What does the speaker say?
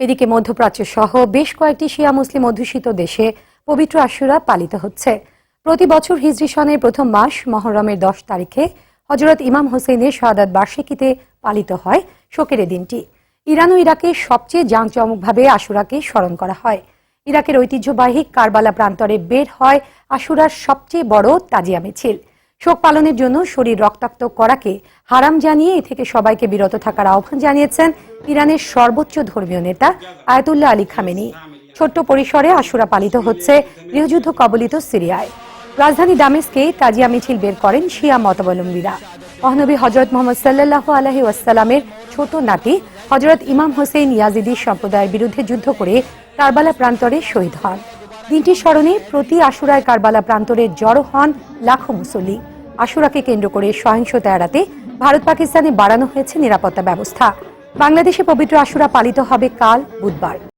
এদিকে মধ্যপ্রাচ্য সহ বেশ কয়েকটি শিয়া মুসলিম অধ্যুষিত দেশে পবিত্র আশুরা পালিত হচ্ছে। প্রতি বছর হিজরি সনের প্রথম মাস মহরমের দশ তারিখে হজরত ইমাম হোসেনের শাহাদাত বার্ষিকীতে পালিত হয় শোকের দিনটি। ইরান ও ইরাকে সবচেয়ে জাঁকজমকভাবে আশুরাকে স্মরণ করা হয়। ইরাকের ঐতিহ্যবাহী কারবালা প্রান্তরে বের হয় আশুরার সবচেয়ে বড় তাজিয়া মিছিল। শোক পালনের জন্য শরীর রক্তাক্ত করাকে হারাম জানিয়ে এ থেকে সবাইকে বিরত থাকার আহ্বান জানিয়েছেন ইরানের সর্বোচ্চ ধর্মীয় নেতা আয়াতুল্লাহ আলী খামেনি। ছোট্ট পরিসরে আশুরা পালিত হচ্ছে গৃহযুদ্ধ কবলিত সিরিয়ায়। রাজধানী দামেস্কে তাজিয়া মিছিল বের করেন শিয়া মতাবলম্বীরা। মহানবী হজরত মোহাম্মদ সাল্লাহ আলহি ওয়াসাল্লামের ছোট নাতি হজরত ইমাম হোসেন ইয়াজিদি সম্প্রদায়ের বিরুদ্ধে যুদ্ধ করে কারবালা প্রান্তরে শহীদ হন। দিনটির স্মরণে প্রতি আশুরায় কারবালা প্রান্তরে জড়ো হন লাখো মুসল্লি। আশুরাকে কেন্দ্র করে সহিংসতা এড়াতে ভারত পাকিস্তানে বাড়ানো হয়েছে নিরাপত্তা ব্যবস্থা। বাংলাদেশে পবিত্র আশুরা পালিত হবে কাল বুধবার।